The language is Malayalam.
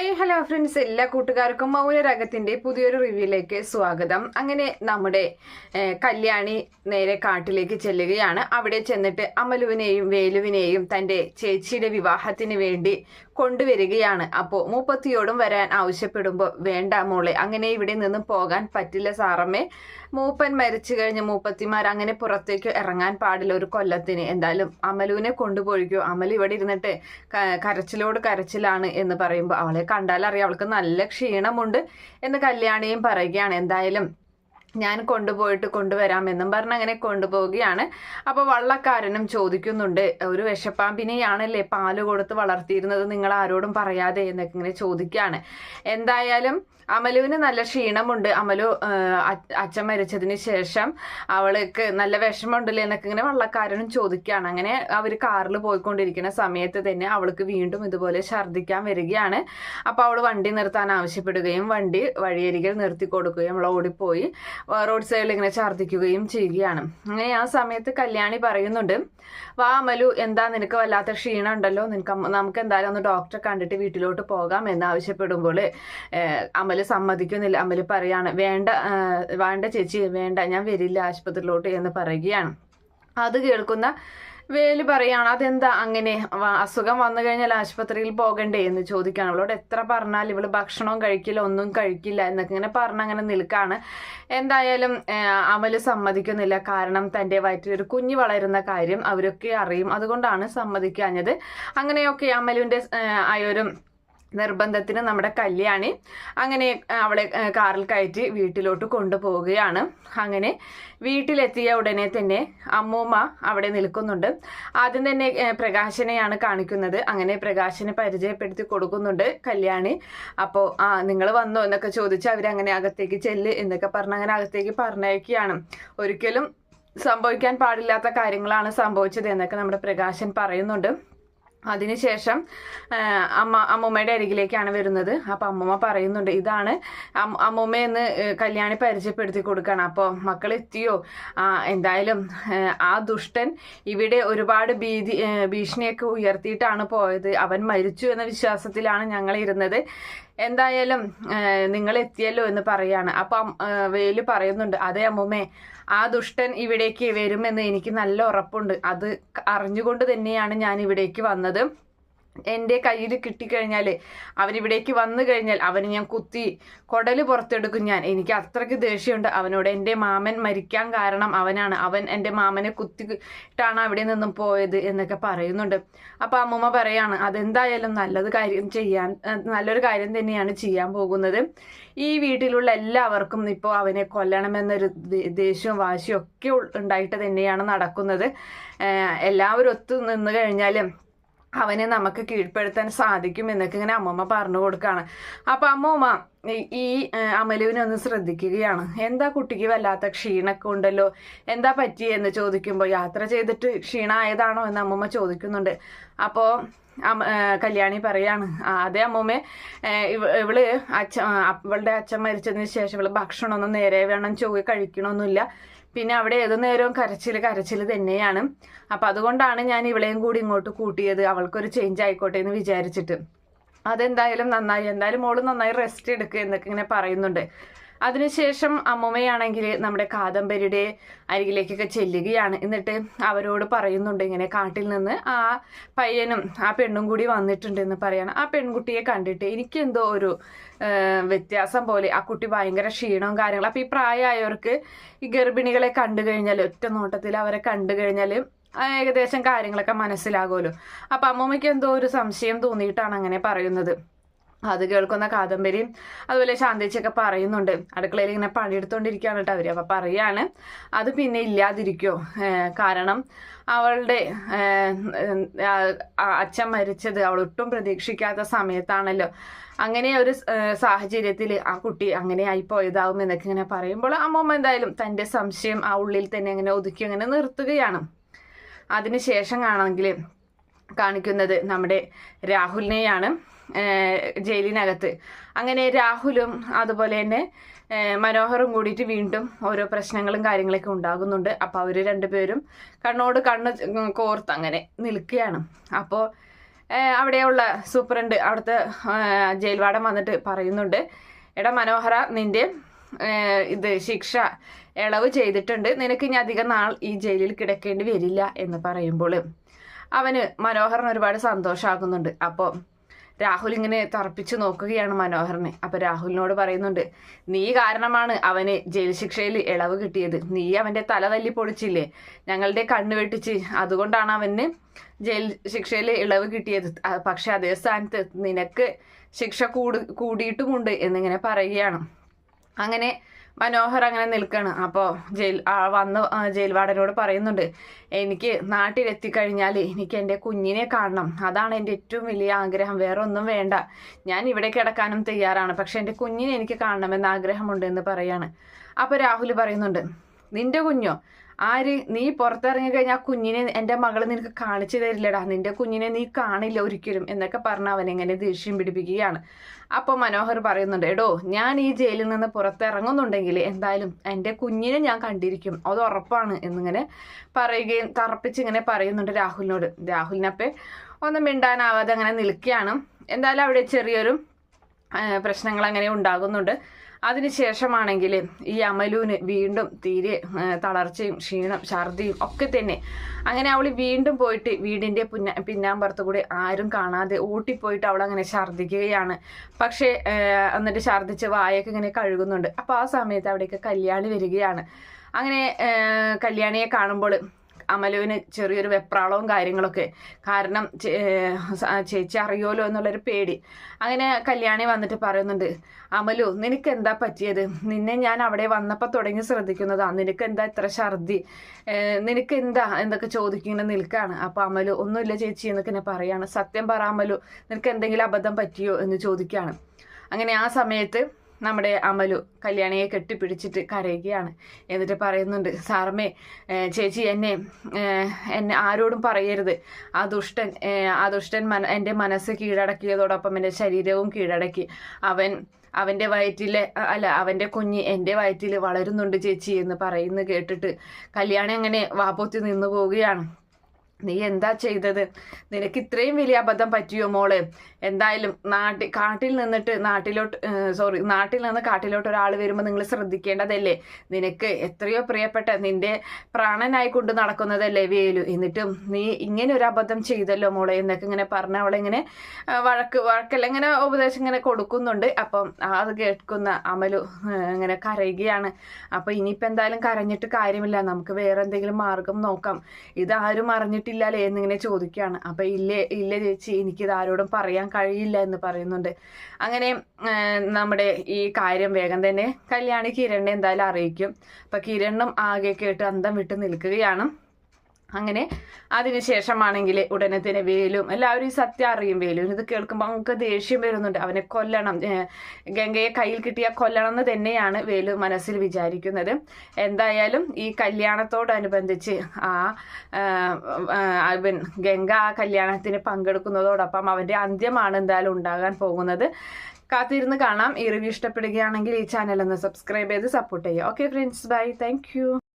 Hi hello friends. എല്ലാ കൂട്ടുകാർക്കും മൗനരാഗത്തിന്റെ പുതിയൊരു റിവ്യൂയിലേക്ക് സ്വാഗതം. അങ്ങനെ നമ്മുടെ കല്യാണി നേരെ കാട്ടിലേക്ക് ചെല്ലുകയാണ്. അവിടെ ചെന്നിട്ട് അമലുവിനെയും വേലുവിനെയും തന്റെ ചേച്ചിയുടെ വിവാഹത്തിന് വേണ്ടി കൊണ്ടുവരികയാണ്. അപ്പോൾ മൂപ്പത്തിയോടും വരാൻ ആവശ്യപ്പെടുമ്പോൾ വേണ്ട മോളെ അങ്ങനെ ഇവിടെ നിന്ന് പോകാൻ പറ്റില്ല സാറമ്മേ. മൂപ്പൻ മരിച്ചു കഴിഞ്ഞ് മൂപ്പത്തിമാർ അങ്ങനെ പുറത്തേക്ക് ഇറങ്ങാൻ പാടില്ല ഒരു കൊല്ലത്തിന്. എന്തായാലും അമലുവിനെ കൊണ്ടുപോയിക്കോ. അമൽ ഇവിടെ ഇരുന്നിട്ട് കരച്ചിലോട് കരച്ചിലാണ് എന്ന് പറയുമ്പോൾ അവളെ കണ്ടാൽ അറിയാം അവൾക്ക് നല്ല ക്ഷീണമുണ്ട് എന്ന് കല്യാണിയും പറയുകയാണ്. എന്തായാലും ഞാൻ കൊണ്ടുപോയിട്ട് കൊണ്ടുവരാമെന്നും പറഞ്ഞ് അങ്ങനെ കൊണ്ടുപോവുകയാണ്. അപ്പോൾ വള്ളക്കാരനും ചോദിക്കുന്നുണ്ട് ഒരു വിഷപ്പാമ്പിനെയാണല്ലേ പാൽ കൊടുത്ത് വളർത്തിയിരുന്നത്? നിങ്ങൾ ആരോടും പറയാതെ എന്നൊക്കെ ഇങ്ങനെ ചോദിക്കുകയാണ്. എന്തായാലും അമലുവിന് നല്ല ക്ഷീണമുണ്ട്. അമലു അച്ഛൻ മരിച്ചതിന് ശേഷം അവൾക്ക് നല്ല വിഷമമുണ്ടല്ലേ എന്നൊക്കെ ഇങ്ങനെ വള്ളക്കാരനും ചോദിക്കുകയാണ്. അങ്ങനെ അവർ കാറിൽ പോയിക്കൊണ്ടിരിക്കുന്ന സമയത്ത് തന്നെ അവൾക്ക് വീണ്ടും ഇതുപോലെ ഛർദ്ദിക്കാൻ വരികയാണ്. അപ്പോൾ അവൾ വണ്ടി നിർത്താൻ ആവശ്യപ്പെടുകയും വണ്ടി വഴിയരികിൽ നിർത്തി കൊടുക്കുകയും അവൾ ഓടിപ്പോയി റോഡ് സൈഡിൽ ഇങ്ങനെ ഛർദ്ദിക്കുകയും ചെയ്യുകയാണ്. അങ്ങനെ ആ സമയത്ത് കല്യാണി പറയുന്നുണ്ട് വാ അമലു എന്താ നിനക്ക് വല്ലാത്ത ക്ഷീണം ഉണ്ടല്ലോ? നിനക്ക് നമുക്ക് എന്തായാലും ഒന്ന് ഡോക്ടറെ കണ്ടിട്ട് വീട്ടിലോട്ട് പോകാം എന്ന് ആവശ്യപ്പെടുമ്പോൾ അമൽ സമ്മതിക്കുന്നില്ല. അമൽ പറയാണ് വേണ്ട വേണ്ട ചേച്ചി വേണ്ട ഞാൻ വരില്ല ആശുപത്രിയിലോട്ട് എന്ന് പറയുകയാണ്. അത് കേൾക്കുന്ന വേൽ പറയാണ് അതെന്താ അങ്ങനെ? അസുഖം വന്നു കഴിഞ്ഞാൽ ആശുപത്രിയിൽ പോകണ്ടേ? എന്ന് ചോദിക്കുകയാണ്. അവളോട് എത്ര പറഞ്ഞാൽ ഇവൾ ഭക്ഷണവും കഴിക്കില്ല ഒന്നും കഴിക്കില്ല എന്നൊക്കെ ഇങ്ങനെ പറഞ്ഞ് അങ്ങനെ നിൽക്കാണ് എന്തായാലും അമൽ സമ്മതിക്കുന്നില്ല. കാരണം തന്റെ വയറ്റിൽ ഒരു കുഞ്ഞ് വളരുന്ന കാര്യം അവരൊക്കെ അറിയും. അതുകൊണ്ടാണ് സമ്മതിക്കാഞ്ഞത്. അങ്ങനെയൊക്കെ അമലുവിന്റെ ആയൊരു നിർബന്ധത്തിന് നമ്മുടെ കല്യാണി അങ്ങനെ അവളെ കാറിൽ കയറ്റി വീട്ടിലോട്ട് കൊണ്ടുപോവുകയാണ്. അങ്ങനെ വീട്ടിലെത്തിയ ഉടനെ തന്നെ അമ്മൂമ്മ അവിടെ നിൽക്കുന്നുണ്ട്. ആദ്യം തന്നെ പ്രകാശനെയാണ് കാണിക്കുന്നത്. അങ്ങനെ പ്രകാശനെ പരിചയപ്പെടുത്തി കൊടുക്കുന്നുണ്ട് കല്യാണി. അപ്പോൾ ആ നിങ്ങൾ വന്നോ എന്നൊക്കെ ചോദിച്ച് അവരങ്ങനെ അകത്തേക്ക് ചെല്ല് എന്നൊക്കെ പറഞ്ഞ് അങ്ങനെ അകത്തേക്ക് പറഞ്ഞയക്കുകയാണ്. ഒരിക്കലും സംഭവിക്കാൻ പാടില്ലാത്ത കാര്യങ്ങളാണ് സംഭവിച്ചത് എന്നൊക്കെ നമ്മുടെ പ്രകാശൻ പറയുന്നുണ്ട്. അതിനുശേഷം അമ്മ അമ്മൂമ്മയുടെ അരികിലേക്കാണ് വരുന്നത്. അപ്പം അമ്മൂമ്മ പറയുന്നുണ്ട് ഇതാണ് അമ്മൂമ്മ അമ്മൂമ്മയെന്ന് കല്യാണി പരിചയപ്പെടുത്തി കൊടുക്കണം. അപ്പോൾ മക്കൾ എത്തിയോ? എന്തായാലും ആ ദുഷ്ടൻ ഇവിടെ ഒരുപാട് ഭീതി ഭീഷണിയൊക്കെ ഉയർത്തിയിട്ടാണ് പോയത്. അവൻ മരിച്ചു എന്ന വിശ്വാസത്തിലാണ് ഞങ്ങൾ ഇരുന്നത്. എന്തായാലും നിങ്ങൾ എത്തിയല്ലോ എന്ന് പറയാണ്. അപ്പം വേലു പറയുന്നുണ്ട് അതെ അമ്മൂമ്മേ ആ ദുഷ്ടൻ ഇവിടേക്ക് വരുമെന്ന് എനിക്ക് നല്ല ഉറപ്പുണ്ട്. അത് അറിഞ്ഞുകൊണ്ട് തന്നെയാണ് ഞാൻ ഇവിടേക്ക് വന്നത്. എന്റെ കയ്യിൽ കിട്ടിക്കഴിഞ്ഞാൽ അവനിവിടേക്ക് വന്നു കഴിഞ്ഞാൽ അവന് ഞാൻ കുത്തി കുടൽ പുറത്തെടുക്കും ഞാൻ. എനിക്ക് അത്രയ്ക്ക് ദേഷ്യമുണ്ട്. അവനോട് എന്റെ മാമൻ മരിക്കാൻ കാരണം അവനാണ്. അവൻ എന്റെ മാമനെ കുത്തിയിട്ടാണ് അവിടെ നിന്നും പോയത് എന്നൊക്കെ പറയുന്നുണ്ട്. അപ്പം അമ്മൂമ്മ പറയാണ് അതെന്തായാലും നല്ലത് കാര്യം ചെയ്യാൻ നല്ലൊരു കാര്യം തന്നെയാണ് ചെയ്യാൻ പോകുന്നത്. ഈ വീട്ടിലുള്ള എല്ലാവർക്കും ഇപ്പോൾ അവനെ കൊല്ലണമെന്നൊരു ദേഷ്യവും വാശിയും ഒക്കെ ഉണ്ടായിട്ട് തന്നെയാണ് നടക്കുന്നത്. എല്ലാവരും ഒത്തു നിന്ന് കഴിഞ്ഞാലും അവനെ നമുക്ക് കീഴ്പ്പെടുത്താൻ സാധിക്കും എന്നൊക്കെ ഇങ്ങനെ അമ്മമ്മ പറഞ്ഞു കൊടുക്കുകയാണ് അപ്പൊ അമ്മൂമ്മ ഈ- അമലുവിനെ ഒന്ന് ശ്രദ്ധിക്കുകയാണ്. എന്താ കുട്ടിക്ക് വല്ലാത്ത ക്ഷീണമൊക്കെ ഉണ്ടല്ലോ? എന്താ പറ്റിയെന്ന് ചോദിക്കുമ്പോൾ യാത്ര ചെയ്തിട്ട് ക്ഷീണമായതാണോ എന്ന് അമ്മമ്മ ചോദിക്കുന്നുണ്ട്. അപ്പോൾ കല്യാണി പറയാണ്. അതേ അമ്മൂമ്മേ. ഇവൾ അച്ഛ അവളുടെ അച്ഛൻ മരിച്ചതിന് ശേഷം ഇവൾ ഭക്ഷണമൊന്നും നേരെ വേണം ചോയി കഴിക്കണമൊന്നുമില്ല പിന്നെ അവിടെ ഏതു നേരവും കരച്ചിൽ കരച്ചിൽ തന്നെയാണ്. അപ്പം അതുകൊണ്ടാണ് ഞാൻ ഇവളെയും കൂടി ഇങ്ങോട്ട് കൂട്ടിയത്. അവൾക്കൊരു ചേഞ്ച് ആയിക്കോട്ടെ എന്ന് വിചാരിച്ചിട്ട്. അതെന്തായാലും നന്നായി. എന്തായാലും മോൾ നന്നായി റെസ്റ്റ് എടുക്കുക എന്നൊക്കെ ഇങ്ങനെ പറയുന്നുണ്ട്. അതിനുശേഷം അമ്മമ്മയാണെങ്കിൽ നമ്മുടെ കാദംബരിയുടെ അരികിലേക്കൊക്കെ ചെല്ലുകയാണ്. എന്നിട്ട് അവരോട് പറയുന്നുണ്ട് ഇങ്ങനെ കാട്ടിൽ നിന്ന് ആ പയ്യനും ആ പെണ്ണും കൂടി വന്നിട്ടുണ്ട് എന്ന് പറയാണ്. ആ പെൺകുട്ടിയെ കണ്ടിട്ട് എനിക്കെന്തോ ഒരു വ്യത്യാസം പോലെ. ആ കുട്ടി ഭയങ്കര ക്ഷീണവും കാര്യങ്ങളും. അപ്പം ഈ പ്രായമായവർക്ക് ഈ ഗർഭിണികളെ കണ്ടു കഴിഞ്ഞാൽ ഒറ്റ നോട്ടത്തിൽ അവരെ കണ്ടു കഴിഞ്ഞാൽ ഏകദേശം കാര്യങ്ങളൊക്കെ മനസ്സിലാകുമല്ലോ. അപ്പം അമ്മൂമ്മയ്ക്ക് എന്തോ ഒരു സംശയം തോന്നിയിട്ടാണ് അങ്ങനെ പറയുന്നത്. അത് കേൾക്കുന്ന കാദംബരിയും അതുപോലെ ശാന്തിച്ചൊക്കെ പറയുന്നുണ്ട്. അടുക്കളയിൽ ഇങ്ങനെ പണിയെടുത്തോണ്ടിരിക്കുകയാണ് കേട്ടോ അവർ അപ്പം പറയാണ് അത് പിന്നെ ഇല്ലാതിരിക്കോ. കാരണം അവളുടെ അച്ഛൻ മരിച്ചത് അവൾ ഒട്ടും പ്രതീക്ഷിക്കാത്ത സമയത്താണല്ലോ. അങ്ങനെ ഒരു സാഹചര്യത്തിൽ ആ കുട്ടി അങ്ങനെ ആയി പോയതാവും എന്നൊക്കെ ഇങ്ങനെ പറയുമ്പോൾ അമ്മമ്മ എന്തായാലും തന്റെ സംശയം ആ ഉള്ളിൽ തന്നെ അങ്ങനെ ഒതുക്കി അങ്ങനെ നിർത്തുകയാണ്. അതിനുശേഷം കാണാമെങ്കിൽ കാണിക്കുന്നത് നമ്മുടെ രാഹുലിനെയാണ്. ജയിലിനകത്ത്. അങ്ങനെ രാഹുലും അതുപോലെ തന്നെ മനോഹറും കൂടിയിട്ട് വീണ്ടും ഓരോ പ്രശ്നങ്ങളും കാര്യങ്ങളൊക്കെ ഉണ്ടാകുന്നുണ്ട്. അപ്പോൾ അവർ രണ്ടുപേരും കണ്ണോട് കണ്ണ് കോർത്ത് അങ്ങനെ നിൽക്കുകയാണ്. അപ്പോൾ അവിടെയുള്ള സൂപ്രണ്ട് അവിടുത്തെ ജയിൽവാടം വന്നിട്ട് പറയുന്നുണ്ട് എടാ മനോഹര നിന്റെ ഇത് ശിക്ഷ ഇളവ് ചെയ്തിട്ടുണ്ട്. നിനക്ക് ഇനി അധികം നാൾ ഈ ജയിലിൽ കിടക്കേണ്ടി വരില്ല എന്ന് പറയുമ്പോൾ അവന് മനോഹരൻ ഒരുപാട് സന്തോഷമാകുന്നുണ്ട് അപ്പോൾ രാഹുൽ ഇങ്ങനെ തറപ്പിച്ചു നോക്കുകയാണ് മനോഹറിനെ. അപ്പൊ രാഹുലിനോട് പറയുന്നുണ്ട് നീ കാരണമാണ് അവന് ജയിൽ ശിക്ഷയിൽ ഇളവ് കിട്ടിയത്. നീ അവന്റെ തല തല്ലി പൊളിച്ചില്ലേ? ഞങ്ങളുടെ കണ്ണ് വെട്ടിച്ച്. അതുകൊണ്ടാണ് അവന് ജയിൽ ശിക്ഷയിൽ ഇളവ് കിട്ടിയത്. പക്ഷെ അതേ സ്ഥാനത്ത് നിനക്ക് ശിക്ഷ കൂടി കൂടിയിട്ടുമുണ്ട് എന്നിങ്ങനെ പറയുകയാണ്. അങ്ങനെ മനോഹർ അങ്ങനെ നിൽക്കാണ്. അപ്പോൾ ജയിൽ വന്ന് ജയിൽവാടനോട് പറയുന്നുണ്ട് എനിക്ക് നാട്ടിലെത്തിക്കഴിഞ്ഞാൽ എനിക്ക് എന്റെ കുഞ്ഞിനെ കാണണം. അതാണ് എന്റെ ഏറ്റവും വലിയ ആഗ്രഹം. വേറെ ഒന്നും വേണ്ട. ഞാൻ ഇവിടെ കിടക്കാനും തയ്യാറാണ്. പക്ഷെ എന്റെ കുഞ്ഞിനെ എനിക്ക് കാണണമെന്ന് ആഗ്രഹമുണ്ട് എന്ന് പറയാണ്. അപ്പോൾ രാഹുൽ പറയുന്നുണ്ട് നിന്റെ കുഞ്ഞോ? ആര് നീ പുറത്തിറങ്ങി കഴിഞ്ഞാൽ ആ കുഞ്ഞിനെ എന്റെ മകൾ നിനക്ക് കാണിച്ചു തരില്ലടാ. നിന്റെ കുഞ്ഞിനെ നീ കാണില്ല ഒരിക്കലും എന്നൊക്കെ പറഞ്ഞ് അവൻ എങ്ങനെ ദേഷ്യം പിടിപ്പിക്കുകയാണ്. അപ്പോൾ മനോഹർ പറയുന്നുണ്ട് എടോ ഞാൻ ഈ ജയിലിൽ നിന്ന് പുറത്തിറങ്ങുന്നുണ്ടെങ്കിൽ എന്തായാലും എന്റെ കുഞ്ഞിനെ ഞാൻ കണ്ടിരിക്കും. അത് ഉറപ്പാണ് എന്നിങ്ങനെ പറയുകയും തറപ്പിച്ച് ഇങ്ങനെ പറയുന്നുണ്ട് രാഹുലിനോട്. രാഹുലിനപ്പെ ഒന്നും മിണ്ടാനാവാതെ അങ്ങനെ നിൽക്കുകയാണ്. എന്തായാലും അവിടെ ചെറിയൊരു പ്രശ്നങ്ങൾ അങ്ങനെ ഉണ്ടാകുന്നുണ്ട്. അതിനുശേഷമാണെങ്കിൽ ഈ അമലുവിന് വീണ്ടും തീരെ തളർച്ചയും ക്ഷീണം ഛർദിയും ഒക്കെ തന്നെ. അങ്ങനെ അവൾ വീണ്ടും പോയിട്ട് വീടിന്റെ പിന്ന പിന്നാമ്പുറത്ത് കൂടി ആരും കാണാതെ ഓട്ടിപ്പോയിട്ട് അവൾ അങ്ങനെ ഛർദിക്കുകയാണ്. പക്ഷേ എന്നിട്ട് ഛർദിച്ച് വായൊക്കെ ഇങ്ങനെ കഴുകുന്നുണ്ട്. അപ്പോൾ ആ സമയത്ത് അവിടേക്ക് കല്യാണി വരികയാണ്. അങ്ങനെ കല്യാണിയെ കാണുമ്പോൾ അമലുവിന് ചെറിയൊരു വെപ്രാളവും കാര്യങ്ങളൊക്കെ. കാരണം ചേച്ചി അറിയുമല്ലോ എന്നുള്ളൊരു പേടി. അങ്ങനെ കല്യാണി വന്നിട്ട് പറയുന്നുണ്ട് അമലു നിനക്ക് എന്താ പറ്റിയത്? നിന്നെ ഞാൻ അവിടെ വന്നപ്പോൾ തുടങ്ങി ശ്രദ്ധിക്കുന്നതാ. നിനക്ക് എന്താ ഇത്ര ഛർദി? നിനക്ക് എന്താ എന്തൊക്കെ ചോദിക്കുന്ന നിൽക്കാണ്. അപ്പോൾ അമലു ഒന്നുമില്ല ചേച്ചി എന്നൊക്കെ എന്നെ പറയാണ്. സത്യം പറ അമലു നിനക്ക് എന്തെങ്കിലും അബദ്ധം പറ്റിയോ? എന്ന് ചോദിക്കുകയാണ് അങ്ങനെ ആ സമയത്ത് നമ്മുടെ അമലു കല്യാണിയെ കെട്ടിപ്പിടിച്ചിട്ട് കരയുകയാണ്. എന്നിട്ട് പറയുന്നുണ്ട് സാറമ്മേ ചേച്ചി എന്നെ എന്നെ ആരോടും പറയരുത്. ആ ദുഷ്ടൻ ആ ദുഷ്ടൻ മന എന്റെ മനസ്സ് കീഴടക്കിയതോടൊപ്പം എന്റെ ശരീരവും കീഴടക്കി. അവൻ അവന്റെ വയറ്റിലെ അല്ല അവന്റെ കുഞ്ഞ് എന്റെ വയറ്റിൽ വളരുന്നുണ്ട് ചേച്ചി എന്ന് പറയുന്നു കേട്ടിട്ട് കല്യാണി അങ്ങനെ വാപ്പൊത്തി നിന്നു പോവുകയാണ്. നീ എന്താ ചെയ്തത്? നിനക്ക് ഇത്രയും വലിയ അബദ്ധം പറ്റിയോ മോൾ? എന്തായാലും നാട്ടിൽ കാട്ടിൽ നിന്നിട്ട് നാട്ടിലോട്ട് സോറി നാട്ടിൽ നിന്ന് കാട്ടിലോട്ട് ഒരാൾ വരുമ്പോൾ നിങ്ങൾ ശ്രദ്ധിക്കേണ്ടതല്ലേ? നിനക്ക് എത്രയോ പ്രിയപ്പെട്ട നിന്റെ പ്രാണനായി കൊണ്ട് നടക്കുന്നതല്ലേ വേലു? എന്നിട്ടും നീ ഇങ്ങനെ ഒരു അബദ്ധം ചെയ്തല്ലോ മോളെ എന്നൊക്കെ ഇങ്ങനെ പറഞ്ഞ അവളിങ്ങനെ വഴക്ക് വഴക്കല്ല ഇങ്ങനെ ഉപദേശം ഇങ്ങനെ കൊടുക്കുന്നുണ്ട്. അപ്പം അത് കേൾക്കുന്ന അമലു ഇങ്ങനെ കരയുകയാണ്. അപ്പം ഇനിയിപ്പോൾ എന്തായാലും കരഞ്ഞിട്ട് കാര്യമില്ല. നമുക്ക് വേറെ എന്തെങ്കിലും മാർഗം നോക്കാം. ഇതാരും അറിഞ്ഞിട്ടില്ലല്ലേ എന്നിങ്ങനെ ചോദിക്കുകയാണ്. അപ്പം ഇല്ലേ ഇല്ല ചേച്ചി എനിക്കിത് ആരോടും പറയാൻ കഴിയില്ല എന്ന് പറയുന്നുണ്ട്. അങ്ങനെ നമ്മുടെ ഈ കാര്യം വേഗം തന്നെ കല്യാണി കിരണിനെ എന്തായാലും അറിയിക്കും. അപ്പം കിരണും ആകെ കേട്ട് അന്തം വിട്ട് നിൽക്കുകയാണ്. അങ്ങനെ അതിനുശേഷമാണെങ്കിൽ ഉടനെ തന്നെ വേലും എല്ലാവരും ഈ സത്യം അറിയും. വേലും ഇത് കേൾക്കുമ്പോൾ നമുക്ക് ദേഷ്യം വരുന്നുണ്ട്. അവനെ കൊല്ലണം. ഗംഗയെ കയ്യിൽ കിട്ടിയ കൊല്ലണം എന്ന് തന്നെയാണ് വേലു മനസ്സിൽ വിചാരിക്കുന്നത്. എന്തായാലും ഈ കല്യാണത്തോടനുബന്ധിച്ച് ആ അവൻ ഗംഗ ആ കല്യാണത്തിന് പങ്കെടുക്കുന്നതോടൊപ്പം അവന്റെ അന്ത്യമാണ് എന്തായാലും ഉണ്ടാകാൻ പോകുന്നത്. കാത്തിരുന്ന് കാണാം. ഈ റിവ്യൂ ഇഷ്ടപ്പെടുകയാണെങ്കിൽ ഈ ചാനൽ ഒന്ന് സബ്സ്ക്രൈബ് ചെയ്ത് സപ്പോർട്ട് ചെയ്യുക. Okay friends. ബൈ. താങ്ക്